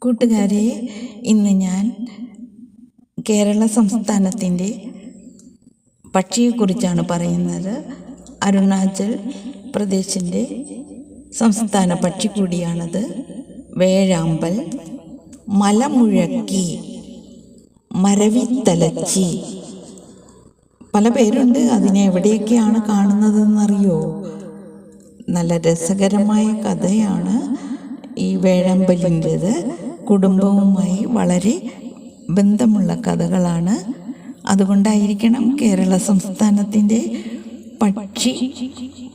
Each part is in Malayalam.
കൂട്ടുകാരെ ഇന്ന് ഞാൻ കേരള സംസ്ഥാനത്തിന്റെ പക്ഷിയെക്കുറിച്ചാണ് പറയുന്നത്. അരുണാചൽ പ്രദേശിന്റെ സംസ്ഥാന പക്ഷി കൂടിയാണത്. വേഴാമ്പൽ മലമുഴക്കി മരവിത്തലച്ചി. പല പേരുണ്ട്. അതിനെ എവിടെയൊക്കെയാണ് കാണുന്നതെന്നറിയോ? നല്ല രസകരമായ കഥയാണ് ഈ വേഴാമ്പലിന്റെത്. കുടുംബവുമായി വളരെ ബന്ധമുള്ള കഥകളാണ്. അതുകൊണ്ടായിരിക്കണം കേരള സംസ്ഥാനത്തിന്റെ പക്ഷി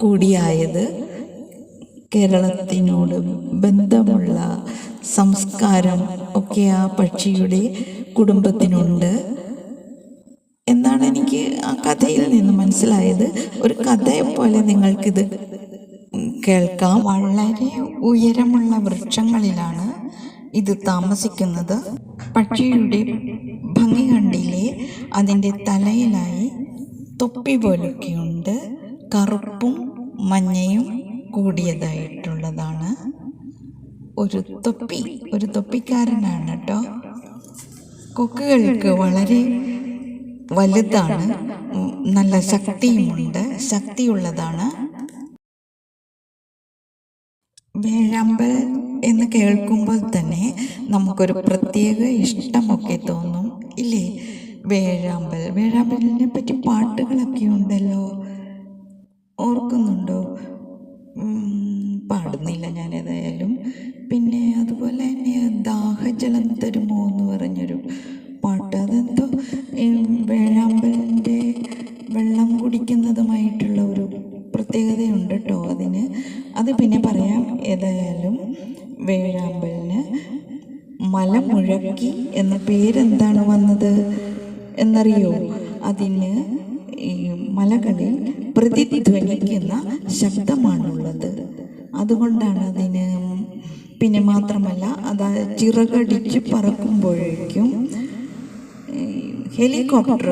കൂടിയായത്. കേരളത്തിനോട് ബന്ധമുള്ള സംസ്കാരം ഒക്കെ ആ പക്ഷിയുടെ കുടുംബത്തിനുണ്ട്. എന്നാണ് എനിക്ക് ആ കഥയിൽ നിന്ന് മനസ്സിലായത്. ഒരു കഥയെ പോലെ നിങ്ങൾക്കിത് കേൾക്കാം. വളരെ ഉയരമുള്ള വൃക്ഷങ്ങളിലാണ് ഇത് താമസിക്കുന്നത് പക്ഷിയുടെ ഭംഗി കണ്ടില്ലേ അതിന്റെ തലയിലായി തൊപ്പി പോലൊക്കെയുണ്ട്. കറുപ്പും മഞ്ഞയും കൂടിയതായിട്ടുള്ളതാണ്. ഒരു തൊപ്പി ഒരു തൊപ്പിക്കാരനാണ് കേട്ടോ. കൊക്കുകൾക്ക് വളരെ വലുതാണ് നല്ല ശക്തിയുമുണ്ട് ശക്തിയുള്ളതാണ്. വേഴാമ്പൽ എന്ന് കേൾക്കുമ്പോൾ തന്നെ നമുക്കൊരു പ്രത്യേക ഇഷ്ടമൊക്കെ തോന്നും ഇല്ലേ? വേഴാമ്പൽ. വേഴാമ്പലിനെ പറ്റി പാട്ടുകളൊക്കെ ഉണ്ടല്ലോ. ഓർക്കുന്നുണ്ടോ? പാടുന്നില്ല ഞാൻ ഏതായാലും. പിന്നെ അതുപോലെ തന്നെ ദാഹജലം തരുമോ എന്ന് പറഞ്ഞൊരു പാട്ട്. അതെന്തോ വേഴാമ്പലിന്റെ വെള്ളം കുടിക്കുന്നതുമായിട്ടുള്ള ഒരു പ്രത്യേകതയുണ്ട് കേട്ടോ അതിന്. അത് പിന്നെ പറയാം ഏതായാലും വേഴാമ്പലിന് മല മുഴക്കി എന്ന പേരെന്താണ് വന്നത് എന്നറിയോ? അതിന് ഈ മലകളിൽ പ്രതിധ്വനിക്കുന്ന ശബ്ദമാണുള്ളത്. അതുകൊണ്ടാണ് അതിന് പിന്നെ മാത്രമല്ല അത് ചിറകടിച്ച് പറക്കുമ്പോഴേക്കും ഹെലികോപ്റ്റർ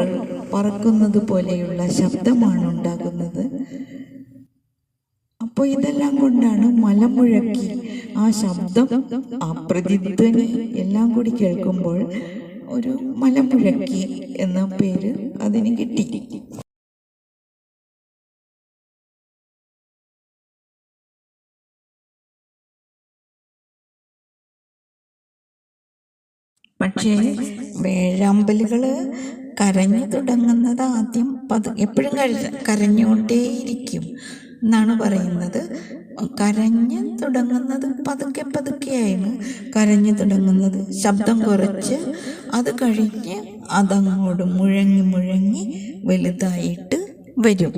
പറക്കുന്നത് പോലെയുള്ള ശബ്ദമാണ് ഉണ്ടാകുന്നത്. അപ്പോൾ ഇതെല്ലാം കൊണ്ടാണ് മലമുഴക്കി ആ ശബ്ദം ആ പ്രതിധ്വനി എല്ലാം കൂടി കേൾക്കുമ്പോൾ ഒരു മലമുഴക്കി എന്ന പേര് അതിന് കിട്ടി. പക്ഷേ വേഴാമ്പലുകൾ കരഞ്ഞു തുടങ്ങുന്നത് ആദ്യം പത് എപ്പോഴും കര കരഞ്ഞുകൊണ്ടേയിരിക്കും. എന്നാണ് പറയുന്നത്. കരഞ്ഞ് തുടങ്ങുന്നത് പതുക്കെ പതുക്കെയാണ് കരഞ്ഞു തുടങ്ങുന്നത് ശബ്ദം കുറച്ച് അത് കഴിഞ്ഞ് അതങ്ങോട്ട് മുഴങ്ങി മുഴങ്ങി വലുതായിട്ട് വരും.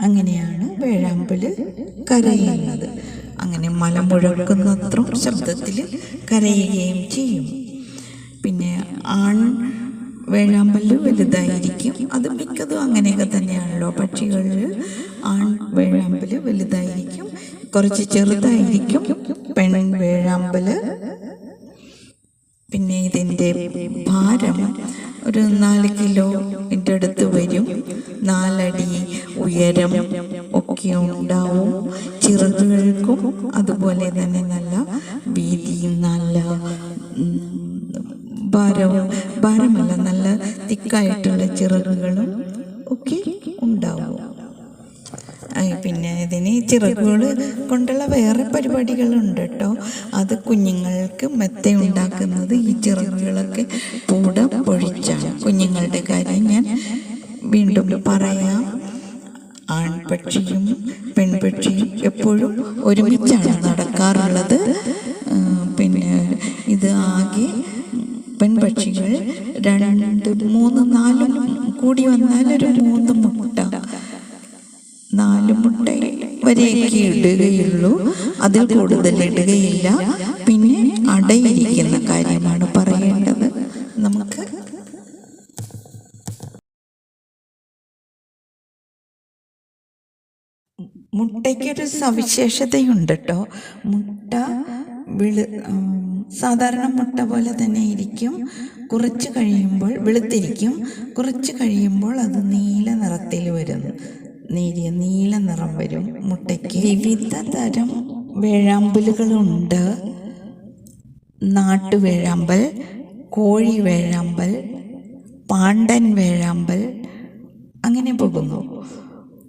അങ്ങനെയാണ് വേഴാമ്പൽ കരയുന്നത്. അങ്ങനെ മല മുഴക്കുന്നത്രയും ശബ്ദത്തിൽ കരയുകയും ചെയ്യും. പിന്നെ ആൺ വേഴാമ്പൽ വലുതായിരിക്കും. അത് മിക്കതും അങ്ങനെയൊക്കെ തന്നെയാണല്ലോ പക്ഷികളിൽ ആൺ വേഴാമ്പൽ വലുതായിരിക്കും. കുറച്ച് ചെറുതായിരിക്കും. പെൺ വേഴാമ്പൽ. പിന്നെ ഇതിന്റെ ഭാരം ഒരു നാല് കിലോ എന്റെ അടുത്ത് വരും. നാലടി ഉയരം ഒക്കെ ഉണ്ടാവും. ചിറകുകൾക്കും അതുപോലെ തന്നെ നല്ല വീതിയും നല്ല ഭാരവും ഭാരമല്ല നല്ല തിക്കായിട്ടുള്ള ചിറകുകളും ചിറകുകൾ കൊണ്ടുള്ള വേറെ പരിപാടികളുണ്ട് കേട്ടോ അത് കുഞ്ഞുങ്ങൾക്ക് മെത്ത ഉണ്ടാക്കുന്നത് ഈ ചിറകുകളൊക്കെ കൂടെ പൊഴിച്ചാണ്. കുഞ്ഞുങ്ങളുടെ കാര്യം ഞാൻ വീണ്ടും പറയാം. ആൺപക്ഷിയും പെൺപക്ഷിയും എപ്പോഴും ഒരുമിച്ചാണ് നടക്കാറുള്ളത്. പിന്നെ ഇത് ആകെ പെൺപക്ഷികൾ രണ്ട് മൂന്ന് നാല് കൂടി വന്നാൽ ഒരു മൂന്ന് മുട്ട. നാല് മുട്ട വരെയൊക്കെ ഇടുകയുള്ളൂ അതിൽ കൂടുതൽ ഇടുകയില്ല. പിന്നെ അടയിരിക്കുന്ന കാര്യമാണ് പറയേണ്ടത്. നമുക്ക് മുട്ടയ്ക്കൊരു സവിശേഷതയുണ്ട് കേട്ടോ മുട്ട വെളു സാധാരണ മുട്ട പോലെ തന്നെ ഇരിക്കും. കുറച്ച് കഴിയുമ്പോൾ വെളുത്തിരിക്കും. കുറച്ച് കഴിയുമ്പോൾ അത് നീല നിറത്തിൽ വരും. നേരിയ നീല നിറം വരും. മുട്ടയ്ക്ക് വിവിധ തരം വേഴാമ്പലുകളുണ്ട് നാട്ടുവേഴാമ്പൽ കോഴി വേഴാമ്പൽ പാണ്ടൻ വേഴാമ്പൽ അങ്ങനെ പോകുന്നു.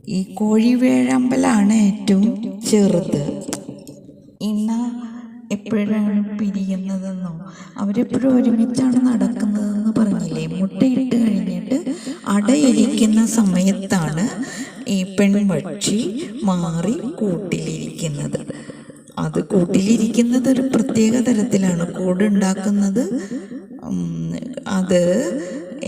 ഈ കോഴി വേഴാമ്പലാണ് ഏറ്റവും ചെറുത്. ഇന്ന എപ്പോഴാണ് പിരിയുന്നതെന്നോ അവരെപ്പോഴും ഒരുമിച്ചാണ് നടക്കുന്നതെന്ന് പറഞ്ഞില്ലേ? മുട്ടയിട്ട് കഴിഞ്ഞിട്ട് അടയിരിക്കുന്ന സമയത്താണ് ഈ പെൺപക്ഷി മാറി കൂട്ടിലിരിക്കുന്നത്. അത് കൂട്ടിലിരിക്കുന്നത് ഒരു പ്രത്യേക തരത്തിലാണ്. കൂടുണ്ടാക്കുന്നത് അത്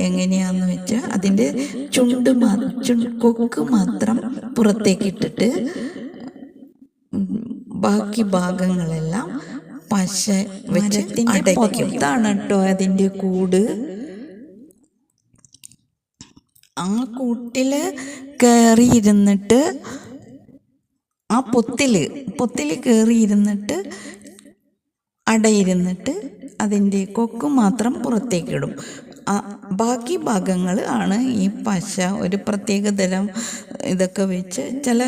എങ്ങനെയാന്ന് വെച്ചാൽ അതിന്റെ ചുണ്ട് മാ ചു കൊക്ക് മാത്രം പുറത്തേക്കിട്ടിട്ട് ബാക്കി ഭാഗങ്ങളെല്ലാം പശ വെച്ച് അടയ്ക്കും. കേട്ടോ അതിന്റെ കൂട്. ആ കൂട്ടിൽ കയറിയിരുന്നിട്ട് ആ പൊത്തിൽ പൊത്തിൽ കയറിയിരുന്നിട്ട് അടയിരുന്നിട്ട് അതിന്റെ കൊക്ക് മാത്രം പുറത്തേക്കിടും. ബാക്കി ഭാഗങ്ങൾ ആണ് ഈ പശ ഒരു പ്രത്യേക തരം ഇതൊക്കെ വെച്ച് ചില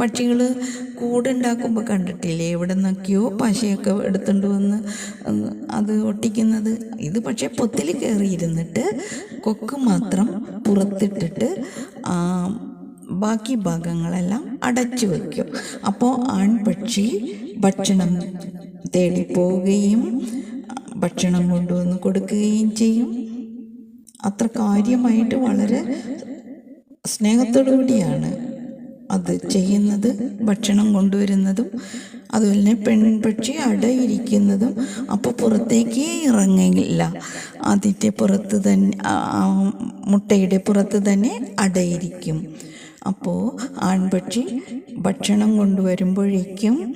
പക്ഷികൾ കൂടുണ്ടാക്കുമ്പോൾ കണ്ടിട്ടില്ലേ? എവിടെ നിന്നൊക്കെയോ പശയൊക്കെ എടുത്തുകൊണ്ട് വന്ന് അത് ഒട്ടിക്കുന്നത്. ഇത് പക്ഷേ പൊത്തിൽ കയറിയിരുന്നിട്ട് കൊക്ക് മാത്രം പുറത്തിട്ടിട്ട് ബാക്കി ഭാഗങ്ങളെല്ലാം അടച്ചു വയ്ക്കും അപ്പോൾ ആൺപക്ഷി ഭക്ഷണം തേടി പോവുകയും ഭക്ഷണം കൊണ്ടുവന്ന് കൊടുക്കുകയും ചെയ്യും. അത്ര കാര്യമായിട്ട് വളരെ സ്നേഹത്തോടു കൂടിയാണ് അത് ചെയ്യുന്നത് ഭക്ഷണം കൊണ്ടുവരുന്നതും അതുപോലെ തന്നെ പെൺപക്ഷി അടയിരിക്കുന്നതും. അപ്പോൾ പുറത്തേക്കേ ഇറങ്ങില്ല. അതിന്റെ പുറത്ത് തന്നെ മുട്ടയുടെ പുറത്ത് തന്നെ അടയിരിക്കും. അപ്പോൾ ആൺപക്ഷി ഭക്ഷണം കൊണ്ടുവരുമ്പോഴേക്കും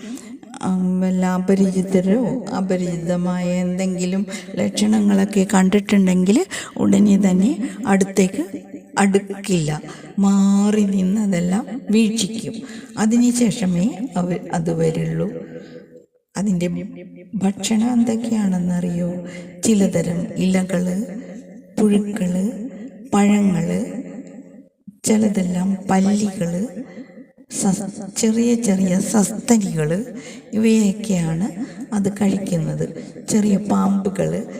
വല്ല അപരിചിതരോ അപരിചിതമായ എന്തെങ്കിലും ലക്ഷണങ്ങളൊക്കെ കണ്ടിട്ടുണ്ടെങ്കിൽ ഉടനെ തന്നെ അടുത്തേക്ക് അടുക്കില്ല. മാറി നിന്ന് അതെല്ലാം വീക്ഷിക്കും അതിനുശേഷമേ അവർ അത് വരുള്ളൂ. അതിന്റെ ഭക്ഷണം എന്തൊക്കെയാണെന്നറിയോ? ചിലതരം ഇലകൾ പുഴുക്കൾ പഴങ്ങൾ ചിലതെല്ലാം പല്ലികൾ ചെറിയ ചെറിയ സസ്തനികൾ ഇവയൊക്കെയാണ് അത് കഴിക്കുന്നത്. ചെറിയ പാമ്പുകൾ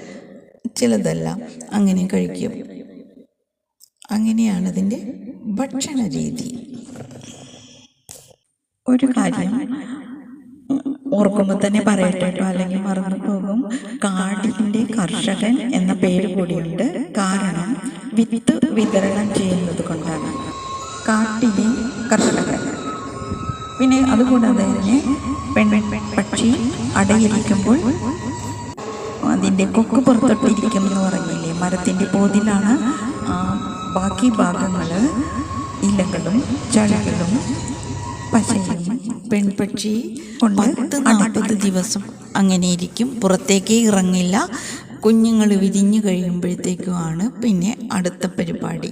ചിലതെല്ലാം അങ്ങനെ കഴിക്കും. അങ്ങനെയാണ് അതിന്റെ ഭക്ഷണ രീതി. ഒരു കാര്യം ഓർക്കുമ്പോൾ തന്നെ പറയട്ടെ അല്ലെങ്കിൽ മറന്നു പോകും. കാടിന്റെ കർഷകൻ എന്ന പേര് കൂടിയുണ്ട്. കാരണം വിത്ത് വിതരണം ചെയ്യുന്നത് കൊണ്ടാണ്. കാട്ടിലെ കർഷകൻ. പിന്നെ അതുകൂടാതെ തന്നെ പെൺ പെൺ പക്ഷി അടയിരിക്കുമ്പോൾ അതിന്റെ കൊക്ക് പുറത്തോട്ടിരിക്കും എന്ന് പറഞ്ഞില്ലേ? മരത്തിന്റെ പോതിലാണ് ബാക്കി ഭാഗങ്ങൾ ഇലകളും ചഴകളും പശയും പെൺപക്ഷി പത്ത് നാൽപ്പത് ദിവസം അങ്ങനെ ഇരിക്കും പുറത്തേക്ക് ഇറങ്ങില്ല. കുഞ്ഞുങ്ങൾ വിരിഞ്ഞു കഴിയുമ്പോഴത്തേക്കുമാണ് പിന്നെ അടുത്ത പരിപാടി.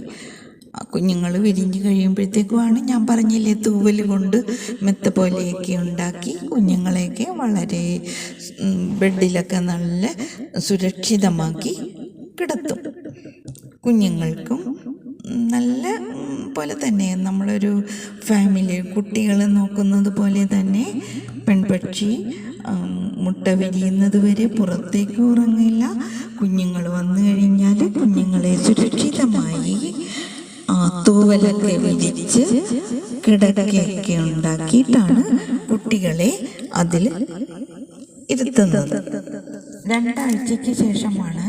കുഞ്ഞുങ്ങൾ വിരിഞ്ഞു കഴിയുമ്പോഴത്തേക്കുമാണ് ഞാൻ പറഞ്ഞില്ലേ തൂവൽ കൊണ്ട് മെത്ത പോലെയൊക്കെ ഉണ്ടാക്കി കുഞ്ഞുങ്ങളെയൊക്കെ വളരെ ബെഡിലൊക്കെ നല്ല സുരക്ഷിതമാക്കി കിടത്തും. കുഞ്ഞുങ്ങൾക്കും നല്ല പോലെ തന്നെ നമ്മളൊരു ഫാമിലി കുട്ടികളെ നോക്കുന്നത് പോലെ തന്നെ പെൺപക്ഷി മുട്ട വിരിയുന്നത് വരെ പുറത്തേക്ക് ഉറങ്ങില്ല. കുഞ്ഞുങ്ങൾ വന്നു കഴിഞ്ഞാൽ കുഞ്ഞുങ്ങളെ സുരക്ഷിതമായി ആ വിരിച്ച് കിടക്കയൊക്കെ ഉണ്ടാക്കിയിട്ടാണ് കുട്ടികളെ അതിൽ ഇരുത്തുന്നത്. രണ്ടാഴ്ചയ്ക്ക് ശേഷമാണ്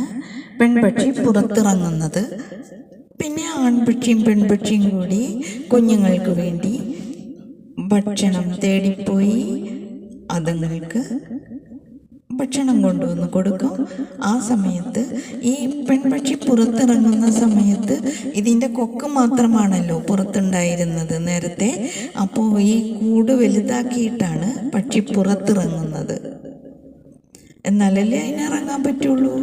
പെൺപക്ഷി പുറത്തിറങ്ങുന്നത്. പിന്നെ ആൺപക്ഷിയും പെൺപക്ഷിയും കൂടി കുഞ്ഞുങ്ങൾക്ക് വേണ്ടി ഭക്ഷണം തേടിപ്പോയി. അതുങ്ങൾക്ക് ഭക്ഷണം കൊണ്ടുവന്ന് കൊടുക്കും. ആ സമയത്ത് ഈ പെൺപക്ഷി പുറത്തിറങ്ങുന്ന സമയത്ത് ഇതിന്റെ കൊക്ക് മാത്രമാണല്ലോ പുറത്തുണ്ടായിരുന്നത്. നേരത്തെ അപ്പോൾ ഈ കൂട് വലുതാക്കിയിട്ടാണ് പക്ഷി പുറത്തിറങ്ങുന്നത്. എന്നാലല്ലേ അതിനിറങ്ങാൻ പറ്റുള്ളൂ?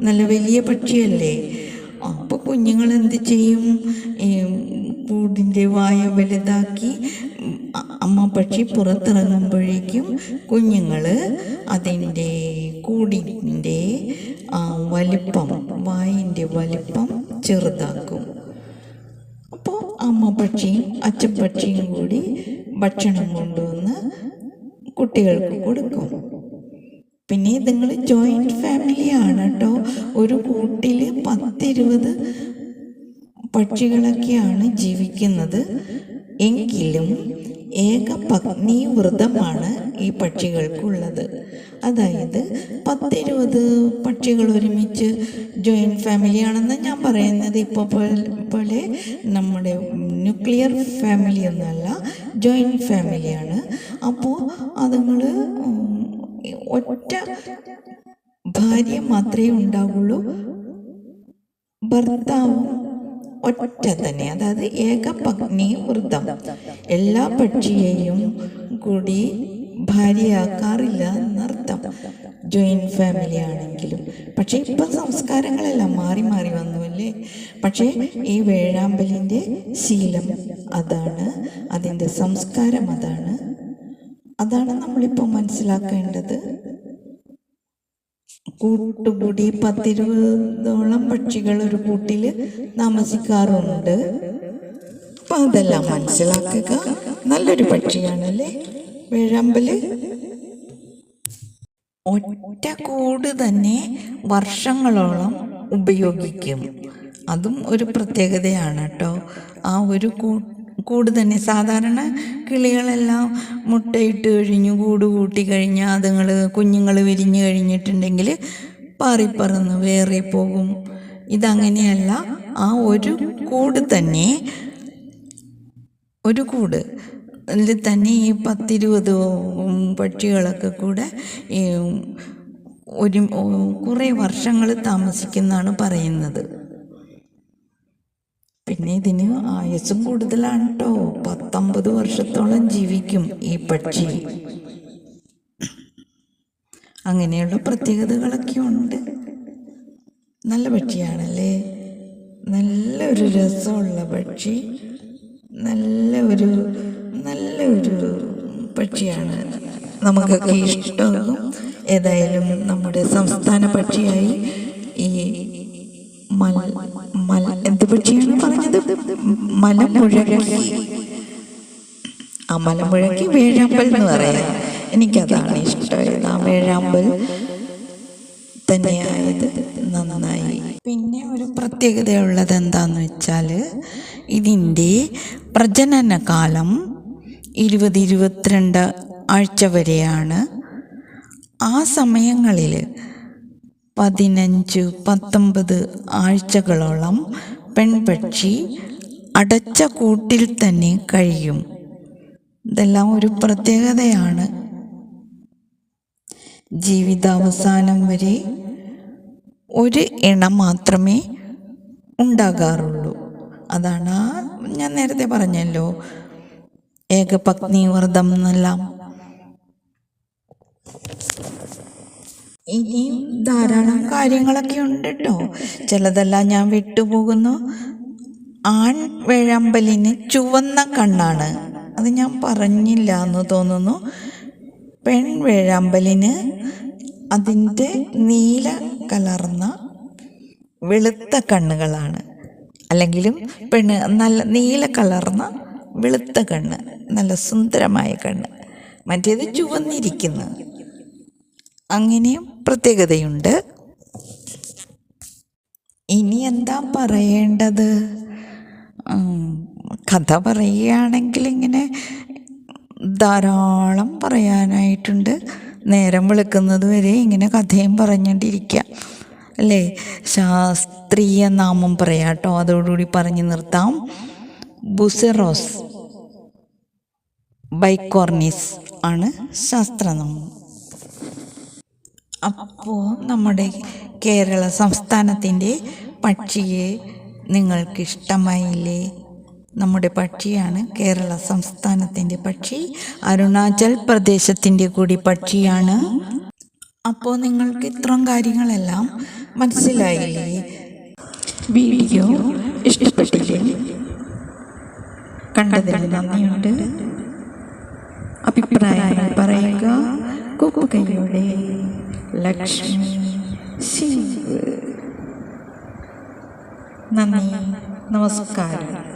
നല്ല വലിയ പക്ഷിയല്ലേ. അപ്പോൾ കുഞ്ഞുങ്ങൾ എന്ത് ചെയ്യും? കൂടിന്റെ വായ വലുതാക്കി അമ്മ പക്ഷി പുറത്തിറങ്ങുമ്പോഴേക്കും കുഞ്ഞുങ്ങൾ അതിന്റെ കൂടിന്റെ വലിപ്പം വായിന്റെ വലിപ്പം ചെറുതാക്കും. അപ്പോൾ അമ്മ പക്ഷിയും അച്ഛൻ കൂടി ഭക്ഷണം കൊണ്ടുവന്ന് കുട്ടികൾക്ക് കൊടുക്കും. പിന്നെ നിങ്ങൾ ജോയിന്റ് ഫാമിലിയാണ് കേട്ടോ ഒരു കൂട്ടിൽ പത്തിരുപത് പക്ഷികളൊക്കെയാണ് ജീവിക്കുന്നത്. എങ്കിലും ഏക പത്നി വ്രതമാണ് ഈ പക്ഷികൾക്കുള്ളത്. അതായത് പത്തിരുപത് പക്ഷികൾ ഒരുമിച്ച് ജോയിന്റ് ഫാമിലിയാണെന്ന് ഞാൻ പറയുന്നത് ഇപ്പോൾ പോലെ നമ്മുടെ ന്യൂക്ലിയർ ഫാമിലി ഒന്നുമല്ല ജോയിന്റ് ഫാമിലിയാണ് അപ്പോൾ അതുങ്ങൾ ഒറ്റ ഭാര്യ മാത്രമേ ഉണ്ടാവുള്ളൂ ഭർത്താവും ഒറ്റ തന്നെ അതായത് ഏകപത്നി വൃദ്ധം. എല്ലാ പക്ഷിയെയും കൂടി ഭാര്യയാക്കാറില്ല എന്നർത്ഥം. ജോയിന്റ് ഫാമിലി ആണെങ്കിലും. പക്ഷേ ഇപ്പം സംസ്കാരങ്ങളെല്ലാം മാറി മാറി വന്നു അല്ലേ? പക്ഷേ ഈ വേഴാമ്പലിന്റെ ശീലം അതാണ്. അതിന്റെ സംസ്കാരം അതാണ്. അതാണ് നമ്മളിപ്പോൾ മനസ്സിലാക്കേണ്ടത്. കൂട്ടുകൂടി പത്തിരുപതോളം പക്ഷികൾ ഒരു കൂട്ടിൽ താമസിക്കാറുണ്ട്. അപ്പം അതെല്ലാം മനസ്സിലാക്കുക. നല്ലൊരു പക്ഷിയാണല്ലേ? വേഴാമ്പൽ ഒറ്റ കൂട് തന്നെ വർഷങ്ങളോളം ഉപയോഗിക്കും. അതും ഒരു പ്രത്യേകതയാണ് കേട്ടോ. ആ ഒരു കൂ കൂട് തന്നെ സാധാരണ കിളികളെല്ലാം മുട്ടയിട്ട് കഴിഞ്ഞു കൂട് കൂട്ടി കഴിഞ്ഞാൽ അതുങ്ങൾ കുഞ്ഞുങ്ങൾ വിരിഞ്ഞു കഴിഞ്ഞിട്ടുണ്ടെങ്കിൽ പാറിപ്പറന്ന് വേറെ പോകും. ഇതങ്ങനെയല്ല. ആ ഒരു കൂട് തന്നെ ഒരു കൂട്. അതിൽ തന്നെ ഈ പത്തിരുപത് പക്ഷികളൊക്കെ കൂടെ ഒരു കുറേ വർഷങ്ങൾ താമസിക്കുന്നതാണ് പറയുന്നത്. പിന്നെ ഇതിന് ആയുസ്സും കൂടുതലാണ് കേട്ടോ പത്തൊമ്പത് വർഷത്തോളം ജീവിക്കും ഈ പക്ഷി. അങ്ങനെയുള്ള പ്രത്യേകതകളൊക്കെ ഉണ്ട്. നല്ല പക്ഷിയാണല്ലേ? നല്ല ഒരു രസമുള്ള പക്ഷി. നല്ല ഒരു നല്ലൊരു പക്ഷിയാണ് നമുക്കൊക്കെ ഇഷ്ടമാകും. ഏതായാലും നമ്മുടെ സംസ്ഥാന പക്ഷിയായി ഈ മല മല എന്ത് പക്ഷിയാണ്? പറഞ്ഞത് മലമുഴക്കി ആ മലമുഴക്കി വേഴാമ്പൽ എന്ന് പറയാം. എനിക്കതാണ് ഇഷ്ടമായത്. ആ വേഴാമ്പൽ തന്നെയായത്. നന്നായി. പിന്നെ ഒരു പ്രത്യേകതയുള്ളത് എന്താന്ന് വെച്ചാൽ ഇതിന്റെ പ്രജനന കാലം ഇരുപത് ഇരുപത്തിരണ്ട് ആഴ്ച വരെയാണ്. ആ സമയങ്ങളിൽ പതിനഞ്ച് പത്തൊമ്പത് ആഴ്ചകളോളം പെൺപക്ഷി അടച്ച കൂട്ടിൽ തന്നെ കഴിയും. ഇതെല്ലാം ഒരു പ്രത്യേകതയാണ്. ജീവിതാവസാനം വരെ ഒരു ഇണം മാത്രമേ ഉണ്ടാകാറുള്ളൂ. അതാണ് ഞാൻ നേരത്തെ പറഞ്ഞല്ലോ. ഏകപത്നി വ്രതം എന്നെല്ലാം ഇനിയും ധാരാളം കാര്യങ്ങളൊക്കെ ഉണ്ട് കേട്ടോ ചിലതെല്ലാം ഞാൻ വിട്ടുപോകുന്നു. ആൺ വേഴാമ്പലിന് ചുവന്ന കണ്ണാണ്. അത് ഞാൻ പറഞ്ഞില്ല എന്ന് തോന്നുന്നു. പെൺ വേഴാമ്പലിന് അതിന്റെ നീല കലർന്ന വെളുത്ത കണ്ണുകളാണ്. അല്ലെങ്കിലും പെണ്ണ് നല്ല നീല കലർന്ന വെളുത്ത കണ്ണ് നല്ല സുന്ദരമായ കണ്ണ്. മറ്റേത് ചുവന്നിരിക്കുന്നു. അങ്ങനെയും പ്രത്യേകതയുണ്ട്. ഇനി എന്താ പറയേണ്ടത്? കഥ പറയുകയാണെങ്കിൽ ഇങ്ങനെ ധാരാളം പറയാനായിട്ടുണ്ട്. നേരം വെളുക്കുന്നത് വരെ ഇങ്ങനെ കഥയും പറഞ്ഞുകൊണ്ടിരിക്കുക അല്ലേ? ശാസ്ത്രീയ നാമം പറയാം കേട്ടോ. അതോടുകൂടി പറഞ്ഞു നിർത്താം. ബുസെറോസ് ബൈക്കോർണിസ് ആണ് ശാസ്ത്രനാമം. അപ്പോൾ നമ്മുടെ കേരള സംസ്ഥാനത്തിന്റെ പക്ഷിയെ നിങ്ങൾക്ക് ഇഷ്ടമായില്ലേ നമ്മുടെ പക്ഷിയാണ് കേരള സംസ്ഥാനത്തിന്റെ പക്ഷി. അരുണാചൽ പ്രദേശത്തിന്റെ കൂടി പക്ഷിയാണ്. അപ്പോൾ നിങ്ങൾക്ക് ഇത്രയും കാര്യങ്ങളെല്ലാം മനസ്സിലായില്ലേ? വീഡിയോ ഇഷ്ടപ്പെട്ടില്ലേ? കണ്ടതിന് നന്ദിയുണ്ട്. അഭിപ്രായങ്ങൾ പറയുക കുക്കുകയുടെ ലക്ഷ്മി. ശിവ് നന്ദി. നമസ്കാരം.